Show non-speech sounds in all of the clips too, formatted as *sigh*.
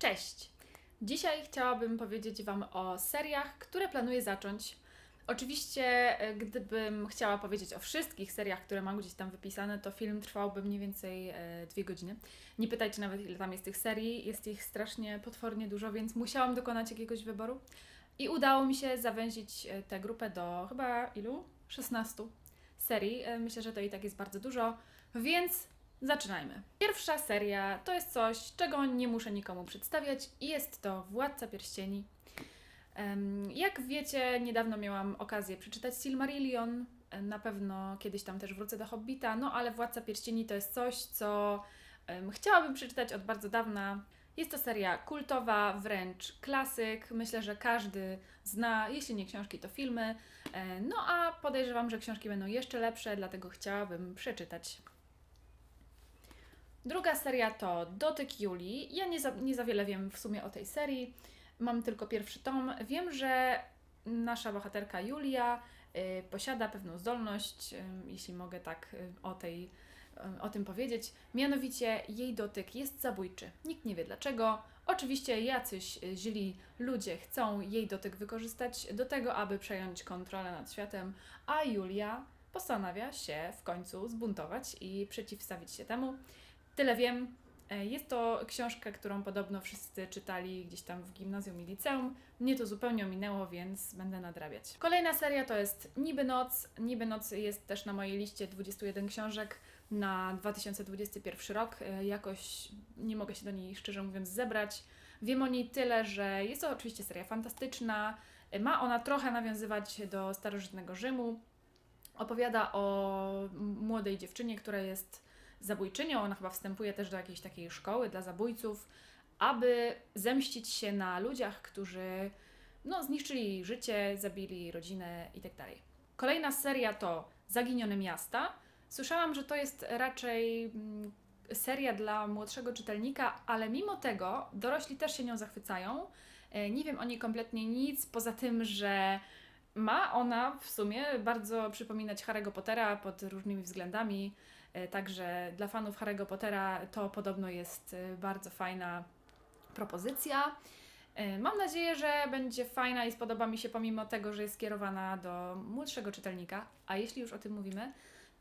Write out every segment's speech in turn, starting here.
Cześć! Dzisiaj chciałabym powiedzieć Wam o seriach, które planuję zacząć. Oczywiście, e, gdybym chciała powiedzieć o wszystkich seriach, które mam gdzieś tam wypisane, to film trwałby mniej więcej e, dwie godziny. Nie pytajcie nawet, ile tam jest tych serii, jest ich strasznie potwornie dużo, więc musiałam dokonać jakiegoś wyboru. I udało mi się zawęzić e, tę grupę do chyba ilu? 16 serii. Myślę, że to i tak jest bardzo dużo, więc zaczynajmy. Pierwsza seria to jest coś, czego nie muszę nikomu przedstawiać i jest to Władca Pierścieni. Jak wiecie, niedawno miałam okazję przeczytać Silmarillion. E, Na pewno kiedyś tam też wrócę do Hobbita, no ale Władca Pierścieni to jest coś, co chciałabym przeczytać od bardzo dawna. Jest to seria kultowa, wręcz klasyk. Myślę, że każdy zna, jeśli nie książki, to filmy. E, No a podejrzewam, że książki będą jeszcze lepsze, dlatego chciałabym przeczytać. Druga seria to Dotyk Julii. Ja nie za, nie za wiele wiem w sumie o tej serii. Mam tylko pierwszy tom. Wiem, że nasza bohaterka Julia y, posiada pewną zdolność, y, jeśli mogę tak y, o tej y, o tym powiedzieć. Mianowicie jej dotyk jest zabójczy. Nikt nie wie dlaczego. Oczywiście jacyś y, źli ludzie chcą jej dotyk wykorzystać do tego, aby przejąć kontrolę nad światem, a Julia postanawia się w końcu zbuntować i przeciwstawić się temu. Tyle wiem. E, Jest to książka, którą podobno wszyscy czytali gdzieś tam w gimnazjum i liceum. Mnie to zupełnie ominęło, więc będę nadrabiać. Kolejna seria to jest Niby Noc. Niby Noc jest też na mojej liście 21 książek na 2021 rok. E, Jakoś nie mogę się do niej szczerze mówiąc zebrać. Wiem o niej tyle, że jest to oczywiście seria fantastyczna. E, Ma ona trochę nawiązywać do starożytnego Rzymu. Opowiada o młodej dziewczynie, która jest zabójczynią. Ona chyba wstępuje też do jakiejś takiej szkoły dla zabójców, aby zemścić się na ludziach, którzy no, zniszczyli życie, zabili rodzinę itd. Kolejna seria to Zaginione miasta. Słyszałam, że to jest raczej mm, seria dla młodszego czytelnika, ale mimo tego dorośli też się nią zachwycają. E, Nie wiem o niej kompletnie nic, poza tym, że ma ona w sumie bardzo przypominać Harry'ego Pottera pod różnymi względami. E, Także dla fanów Harry'ego Pottera to podobno jest e, bardzo fajna propozycja. E, Mam nadzieję, że będzie fajna i spodoba mi się pomimo tego, że jest skierowana do młodszego czytelnika. A jeśli już o tym mówimy,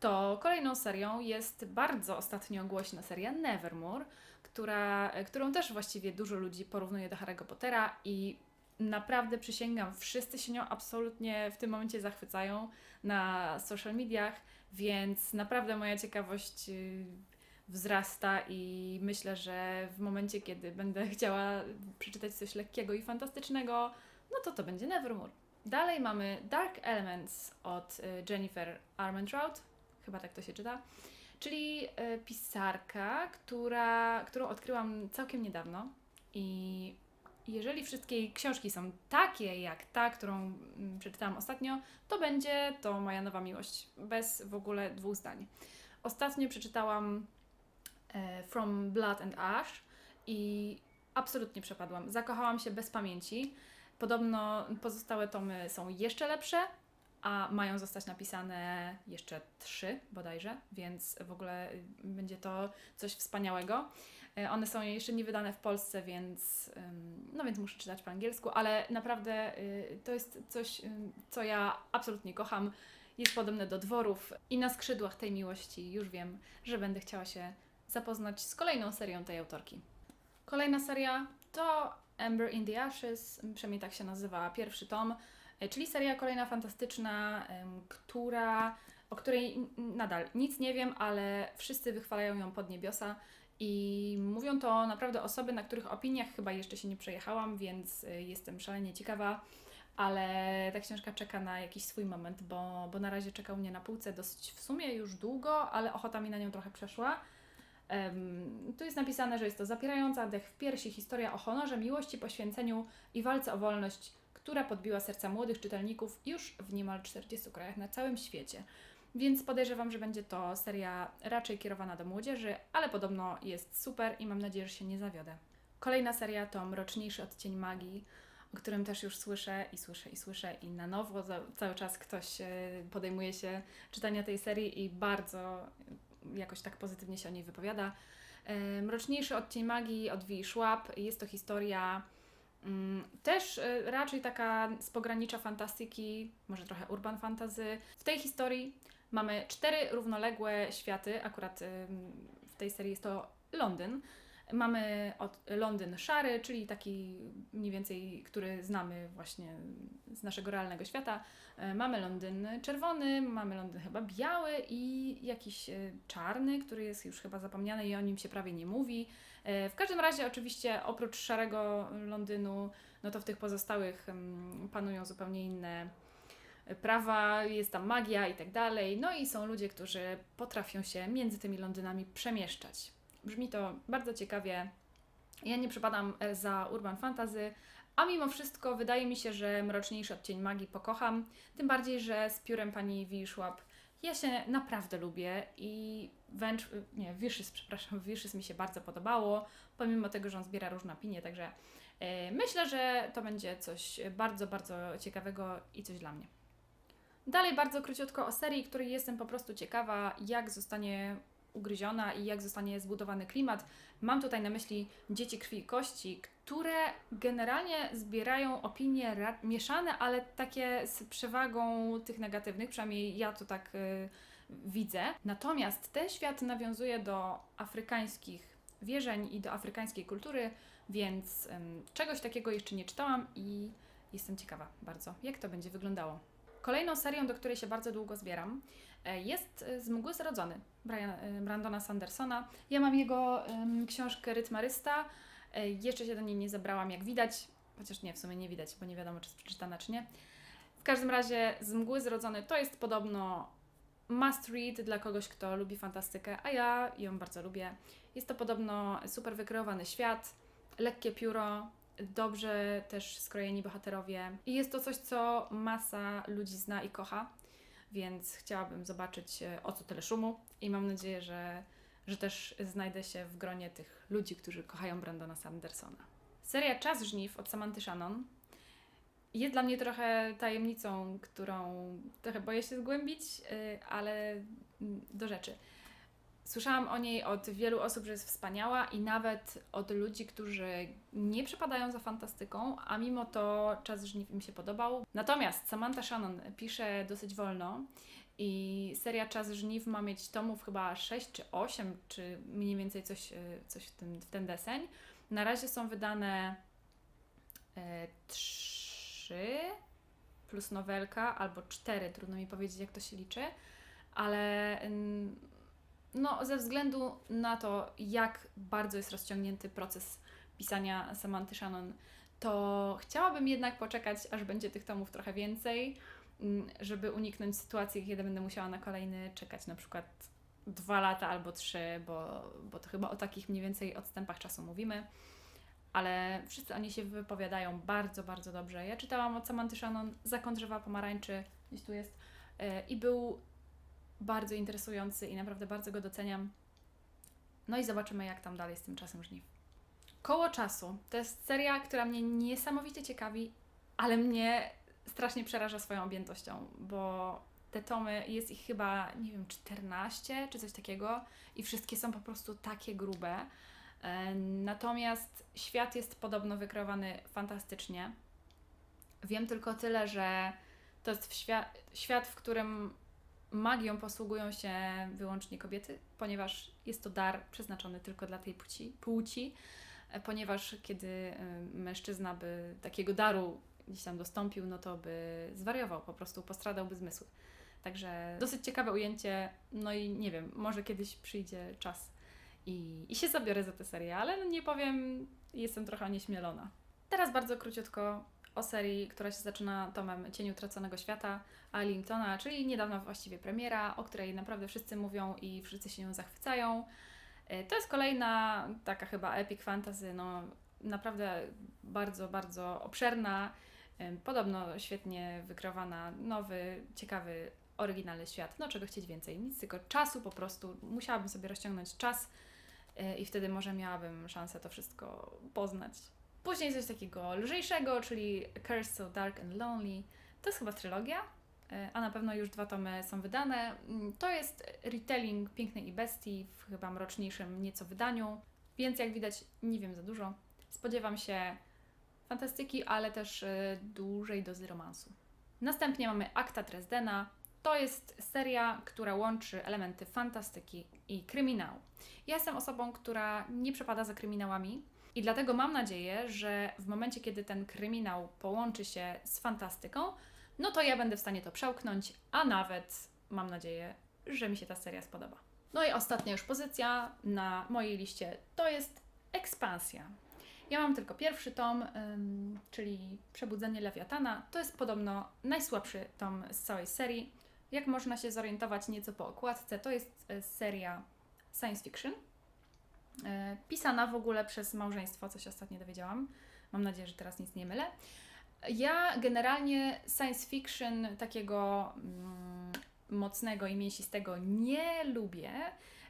to kolejną serią jest bardzo ostatnio głośna seria Nevermore, która, którą też właściwie dużo ludzi porównuje do Harry'ego Pottera i naprawdę przysięgam, wszyscy się nią absolutnie w tym momencie zachwycają na social mediach, więc naprawdę moja ciekawość y, wzrasta i myślę, że w momencie, kiedy będę *laughs* chciała przeczytać coś lekkiego i fantastycznego, no to to będzie Nevermore. Dalej mamy Dark Elements od y, Jennifer Armentrout, chyba tak to się czyta, czyli y, pisarka, która, którą odkryłam całkiem niedawno i jeżeli wszystkie książki są takie jak ta, którą mm, przeczytałam ostatnio, to będzie to moja nowa miłość, bez w ogóle dwóch zdań. Ostatnio przeczytałam e, From Blood and Ash i absolutnie przepadłam. Zakochałam się bez pamięci. Podobno pozostałe tomy są jeszcze lepsze, a mają zostać napisane jeszcze trzy bodajże, więc w ogóle będzie to coś wspaniałego. E, One są jeszcze nie wydane w Polsce, więc, no więc muszę czytać po angielsku, ale naprawdę y, to jest coś, co ja absolutnie kocham. Jest podobne do dworów i na skrzydłach tej miłości już wiem, że będę chciała się zapoznać z kolejną serią tej autorki. Kolejna seria to Amber in the Ashes, przynajmniej tak się nazywa pierwszy tom, e, czyli seria kolejna fantastyczna, która, o której nadal nic nie wiem, ale wszyscy wychwalają ją pod niebiosa. I mówią to naprawdę osoby, na których opiniach chyba jeszcze się nie przejechałam, więc y, jestem szalenie ciekawa, ale ta książka czeka na jakiś swój moment, bo, bo na razie czeka u mnie na półce dosyć w sumie już długo, ale ochota mi na nią trochę przeszła. Em, tu jest napisane, że jest to zapierająca dech w piersi historia o honorze, miłości, poświęceniu i walce o wolność, która podbiła serca młodych czytelników już w niemal 40 krajach na całym świecie. Więc podejrzewam, że będzie to seria raczej kierowana do młodzieży, ale podobno jest super i mam nadzieję, że się nie zawiodę. Kolejna seria to Mroczniejszy odcień magii, o którym też już słyszę i słyszę i słyszę i na nowo cały czas ktoś e, podejmuje się czytania tej serii i bardzo jakoś tak pozytywnie się o niej wypowiada. E, Mroczniejszy odcień magii od Wi Schwab. Jest to historia mm, też e, raczej taka z pogranicza fantastyki, może trochę urban fantasy. W tej historii mamy cztery równoległe światy, akurat ym, w tej serii jest to Londyn. Mamy od Londyn szary, czyli taki mniej więcej, który znamy właśnie z naszego realnego świata. E, Mamy Londyn czerwony, mamy Londyn chyba biały i jakiś e, czarny, który jest już chyba zapomniany i o nim się prawie nie mówi. E, W każdym razie oczywiście oprócz szarego Londynu, no to w tych pozostałych em, panują zupełnie inne prawa, jest tam magia i tak dalej. No i są ludzie, którzy potrafią się między tymi Londynami przemieszczać. Brzmi to bardzo ciekawie. Ja nie przypadam e, za urban fantasy, a mimo wszystko wydaje mi się, że mroczniejszy odcień magii pokocham. Tym bardziej, że z piórem pani Wiszłap ja się naprawdę lubię i wręcz, nie, Wishes, przepraszam, Wishes mi się bardzo podobało, pomimo tego, że on zbiera różne opinie, także e, myślę, że to będzie coś bardzo, bardzo ciekawego i coś dla mnie. Dalej bardzo króciutko o serii, której jestem po prostu ciekawa, jak zostanie ugryziona i jak zostanie zbudowany klimat. Mam tutaj na myśli Dzieci Krwi i Kości, które generalnie zbierają opinie mieszane, ale takie z przewagą tych negatywnych, przynajmniej ja to tak y, widzę. Natomiast ten świat nawiązuje do afrykańskich wierzeń i do afrykańskiej kultury, więc ym, czegoś takiego jeszcze nie czytałam i jestem ciekawa bardzo, jak to będzie wyglądało. Kolejną serią, do której się bardzo długo zbieram, e, jest e, Z mgły zrodzony Brian, e, Brandona Sandersona. Ja mam jego em, książkę Rytmarysta. Jeszcze się do niej nie zabrałam, jak widać. Chociaż nie, w sumie nie widać, bo nie wiadomo, czy jest przeczytana, czy nie. W każdym razie Z mgły zrodzony to jest podobno must read dla kogoś, kto lubi fantastykę, a ja ją bardzo lubię. Jest to podobno super wykreowany świat, lekkie pióro, dobrze też skrojeni bohaterowie. I jest to coś, co masa ludzi zna i kocha, więc chciałabym zobaczyć e, o co tyle szumu i mam nadzieję, że, że też znajdę się w gronie tych ludzi, którzy kochają Brandona Sandersona. Seria Czas Żniw od Samanty Shannon jest dla mnie trochę tajemnicą, którą trochę boję się zgłębić, y, ale mm, do rzeczy. Słyszałam o niej od wielu osób, że jest wspaniała i nawet od ludzi, którzy nie przepadają za fantastyką, a mimo to czas żniw im się podobał. Natomiast Samantha Shannon pisze dosyć wolno i seria Czas żniw ma mieć tomów chyba 6 czy 8, czy mniej więcej coś, y, coś w, tym, w ten deseń. Na razie są wydane e, trzy plus nowelka, albo cztery, trudno mi powiedzieć jak to się liczy, ale no, ze względu na to, jak bardzo jest rozciągnięty proces pisania Samanty Shannon, to chciałabym jednak poczekać, aż będzie tych tomów trochę więcej, ym, żeby uniknąć sytuacji, kiedy będę musiała na kolejny czekać na przykład dwa lata albo trzy, bo, bo to chyba o takich mniej więcej odstępach czasu mówimy. Ale wszyscy oni się wypowiadają bardzo, bardzo dobrze. Ja czytałam od Samanty Shannon Zakon drzewa pomarańczy, gdzieś tu jest, yy, i był bardzo interesujący i naprawdę bardzo go doceniam. No i zobaczymy, jak tam dalej z tym czasem żniw. Koło czasu to jest seria, która mnie niesamowicie ciekawi, ale mnie strasznie przeraża swoją objętością, bo te tomy, jest ich chyba, nie wiem, 14 czy coś takiego i wszystkie są po prostu takie grube. E, Natomiast świat jest podobno wykreowany fantastycznie. Wiem tylko tyle, że to jest świat, świat, w którym magią posługują się wyłącznie kobiety, ponieważ jest to dar przeznaczony tylko dla tej płci, płci, e, ponieważ kiedy e, mężczyzna by takiego daru gdzieś tam dostąpił, no to by zwariował, po prostu postradałby zmysły. Także dosyć ciekawe ujęcie, no i nie wiem, może kiedyś przyjdzie czas i, i się zabiorę za tę serię, ale nie powiem, jestem trochę onieśmielona. Teraz bardzo króciutko o serii, która się zaczyna tomem Cień Utraconego Świata Alingtona, czyli niedawna właściwie premiera, o której naprawdę wszyscy mówią i wszyscy się nią zachwycają. E, To jest kolejna taka chyba epic fantasy, no naprawdę bardzo, bardzo obszerna, podobno świetnie wykreowana, nowy, ciekawy, oryginalny świat. No czego chcieć więcej, nic tylko czasu po prostu. Musiałabym sobie rozciągnąć czas e, i wtedy może miałabym szansę to wszystko poznać. Później coś takiego lżejszego, czyli Curse So Dark and Lonely. To jest chyba trylogia. e, a na pewno już dwa tomy są wydane. Mm, To jest retelling Pięknej i Bestii w chyba mroczniejszym nieco wydaniu, więc jak widać nie wiem za dużo. Spodziewam się fantastyki, ale też e, dużej dozy romansu. Następnie mamy Akta Dresdena. To jest seria, która łączy elementy fantastyki i kryminału. Ja jestem osobą, która nie przepada za kryminałami i dlatego mam nadzieję, że w momencie, kiedy ten kryminał połączy się z fantastyką, no to ja będę w stanie to przełknąć, a nawet mam nadzieję, że mi się ta seria spodoba. No i ostatnia już pozycja na mojej liście to jest ekspansja. Ja mam tylko pierwszy tom, ym, czyli Przebudzenie Lewiatana. To jest podobno najsłabszy tom z całej serii. Jak można się zorientować nieco po okładce, to jest e, seria science fiction. E, pisana w ogóle przez małżeństwo, co się ostatnio dowiedziałam. Mam nadzieję, że teraz nic nie mylę. Ja generalnie science fiction takiego mm, mocnego i mięsistego nie lubię.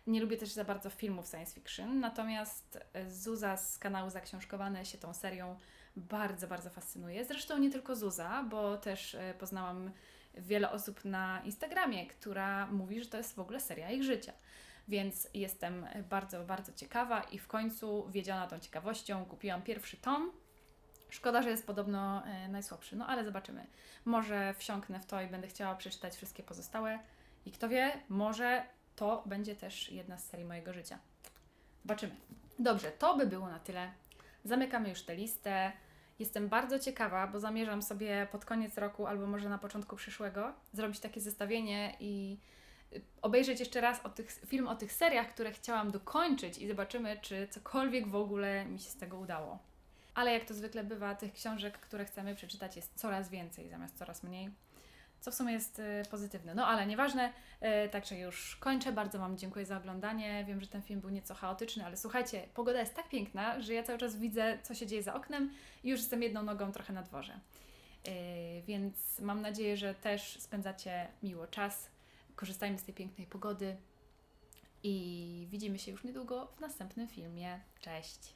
Nie lubię też za bardzo filmów science fiction, natomiast Zuza z kanału Zaksiążkowane się tą serią bardzo, bardzo fascynuje. Zresztą nie tylko Zuza, bo też e, poznałam wiele osób na Instagramie, która mówi, że to jest w ogóle seria ich życia. Więc jestem bardzo, bardzo ciekawa i w końcu, wiedziana tą ciekawością, kupiłam pierwszy tom. Szkoda, że jest podobno e, najsłabszy, no ale zobaczymy. Może wsiąknę w to i będę chciała przeczytać wszystkie pozostałe. I kto wie, może to będzie też jedna z serii mojego życia. Zobaczymy. Dobrze, to by było na tyle. Zamykamy już tę listę. Jestem bardzo ciekawa, bo zamierzam sobie pod koniec roku albo może na początku przyszłego zrobić takie zestawienie i obejrzeć jeszcze raz o tych, film o tych seriach, które chciałam dokończyć i zobaczymy, czy cokolwiek w ogóle mi się z tego udało. Ale jak to zwykle bywa, tych książek, które chcemy przeczytać jest coraz więcej zamiast coraz mniej, co w sumie jest y, pozytywne. No ale nieważne, y, także już kończę. Bardzo Wam dziękuję za oglądanie. Wiem, że ten film był nieco chaotyczny, ale słuchajcie, pogoda jest tak piękna, że ja cały czas widzę, co się dzieje za oknem i już jestem jedną nogą trochę na dworze. Y, więc mam nadzieję, że też spędzacie miło czas. Korzystajmy z tej pięknej pogody i widzimy się już niedługo w następnym filmie. Cześć!